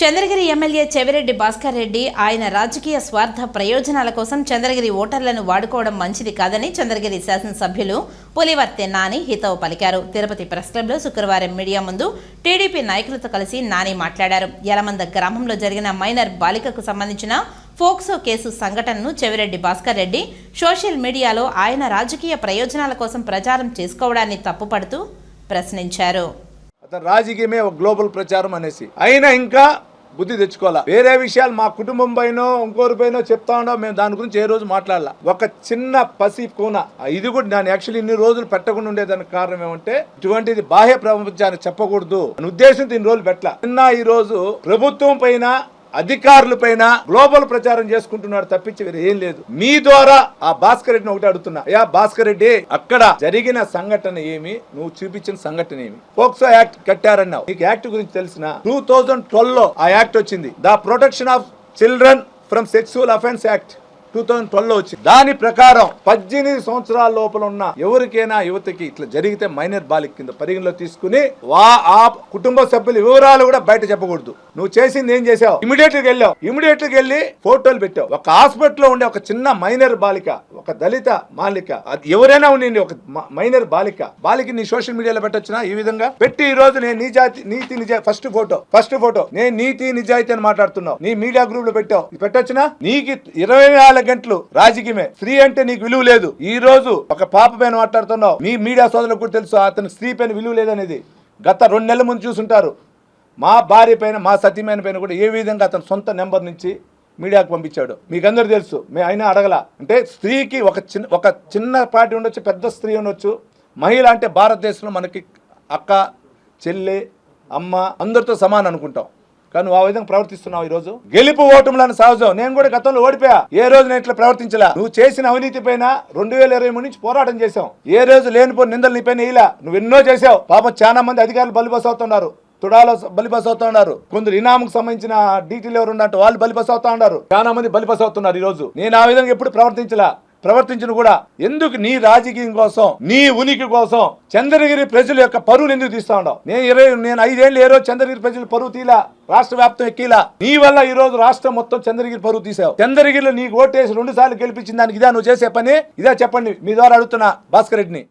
Chandragiri MLA Chevireddy Bhaskar Reddy ఆయన రాజకీయ స్వార్థ ప్రయోజనాల కోసం చంద్రగిరి ఓటర్లను వాడుకోవడం మంచిది కాదని చంద్రగిరి శాసనసభ్యులు పులివర్తె నాని హితవు పలికారు. తిరుపతి ప్రెస్ క్లబ్లో శుక్రవారం మీడియా ముందు టీడీపీ నాయకులతో కలిసి నాని మాట్లాడారు. యలమంద గ్రామంలో జరిగిన మైనర్ బాలికకు సంబంధించిన ఫోక్సో కేసు సంఘటనను చెవిరెడ్డి భాస్కర్ రెడ్డి సోషల్ మీడియాలో ఆయన రాజకీయ ప్రయోజనాల కోసం ప్రచారం చేసుకోవడాన్ని తప్పుపడుతూ ప్రశ్నించారు. అతను రాజకీయమే ఒక గ్లోబల్ ప్రచారం అనేసి. అయినా ఇంకా బుద్ధి తెచ్చుకోవాలా? వేరే విషయాలు మా కుటుంబం పైన ఇంకోరి పైన చెప్తా ఉండో మేము దాని గురించి ఏ రోజు మాట్లాడాల? ఒక చిన్న పసి కూన. ఇది కూడా నేను యాక్చువల్లీ ఇన్ని రోజులు పెట్టకుండా ఉండేదానికి కారణం ఏమంటే ఇటువంటిది బాహ్య ప్రపంచానికి చెప్పకూడదు. అని ఉద్దేశంతో ఇన్ని రోజులు పెట్టాల. నిన్న ఈ రోజు ప్రభుత్వం పైన అధికారుల పైన గ్లోబల్ ప్రచారం చేసుకుంటున్నాడు తప్పించి వేరే ఏం లేదు. మీ ద్వారా ఆ భాస్కర్ రెడ్డిని ఒకటి అడుగుతున్నా. అయ్యా భాస్కర్ రెడ్డి అక్కడ జరిగిన సంఘటన ఏమి? నువ్వు చూపించిన సంఘటన ఏమి? పోక్సో యాక్ట్ కట్టారన్నావు. నీకు యాక్ట్ గురించి తెలిసిన టూ థౌజండ్ ట్వెల్వ్లో ఆ యాక్ట్ వచ్చింది. The protection of children from sexual offence act. Two thousand ట్వెల్వ్లో వచ్చింది. దాని ప్రకారం పద్దెనిమిది సంవత్సరాల లోపల ఉన్న ఎవరికైనా యువతకి ఇట్లా జరిగితే మైనర్ బాలిక కింద పరిగణలో తీసుకుని వా ఆ కుటుంబ సభ్యుల వివరాలు కూడా బయట చెప్పకూడదు. నువ్వు చేసింది ఏం చేసావు ఇమీడియట్గా వెళ్ళావు. ఇమీడియట్గా వెళ్ళి ఫోటోలు పెట్టావు. ఒక హాస్పిటల్లో ఉండే ఒక చిన్న మైనర్ బాలిక ఒక దళిత బాలిక అది ఎవరైనా ఉండండి ఒక మైనర్ బాలిక. బాలిక నీ సోషల్ మీడియాలో పెట్టొచ్చునా ఈ విధంగా? పెట్టి ఈ రోజు నేను నిజాతి నీతి నిజా ఫస్ట్ ఫోటో ఫస్ట్ ఫోటో నేను నీతి నిజాయితీ అని మాట్లాడుతున్నావు. నీ మీడియా గ్రూప్లో పెట్టావు. ఇది పెట్టొచ్చునా? నీకు ఇరవై నాలుగు గంటలు రాజకీయమే. స్త్రీ అంటే నీకు విలువ లేదు. ఈ రోజు ఒక పాప పైన మాట్లాడుతున్నావు. మీ మీడియా సోదరులకు కూడా తెలుసు అతని స్త్రీ పైన విలువ లేదనేది. గత రెండు నెలల ముందు చూసుంటారు. మా భార్య పైన మా సతీమైన పైన కూడా ఏ విధంగా అతని సొంత నెంబర్ నుంచి మీడియాకు పంపించాడు. మీకు అందరూ తెలుసు. మేము అయినా అడగల. అంటే స్త్రీకి ఒక చిన్న ఒక చిన్న పార్టీ ఉండొచ్చు పెద్ద స్త్రీ ఉండొచ్చు. మహిళ అంటే భారతదేశంలో మనకి అక్క చెల్లి అమ్మ అందరితో సమానం అనుకుంటాం. కానీ నువ్వు ఆ విధంగా ప్రవర్తిస్తున్నావు ఈ రోజు గెలుపు ఓటములను సహజం నేను కూడా గతంలో ఓడిపోయా. ఏ రోజు నేను ఇట్లా ప్రవర్తించలా? నువ్వు చేసిన అవినీతి పైన రెండు వేల ఇరవై మూడు నుంచి పోరాటం చేశాం ఏ రోజు లేనిపోయిన నిందలు నీ పైన ఇలా నువ్వు ఎన్నో చేసావు పాపం చాలా మంది అధికారులు బలిబస్ అవుతున్నారు తుడాలో బలిబస్ అవుతా ఉన్నారు కొందరు ఇనాముకు సంబంధించిన డీటెయిల్ ఎవరు ఉన్నట్టు వాళ్ళు బలిబస్ అవుతా ఉన్నారు చాలా మంది బలిబస్ అవుతున్నారు ఈ రోజు నేను ఆ విధంగా ఎప్పుడు ప్రవర్తించలా? ప్రవర్తించిన కూడా. ఎందుకు నీ రాజకీయం కోసం నీ ఉనికి కోసం చంద్రగిరి ప్రజల యొక్క పరువులు ఎందుకు తీస్తా ఉండవు నేను ఇరవై నేను ఐదేళ్ళు ఏ రోజు చంద్రగిరి ప్రజల పరువు తీలా రాష్ట్ర వ్యాప్తం ఎక్కిలా. నీ వల్ల ఈ రోజు రాష్ట్రం మొత్తం చంద్రగిరి పరువు తీసావు. చంద్రగిరిలో నీకు ఓటేసి రెండు సార్లు గెలిపించిన దానికి ఇదా నువ్వు చేసే పని? ఇదా చెప్పండి. మీ ద్వారా అడుగుతున్నా భాస్కర్ రెడ్డిని.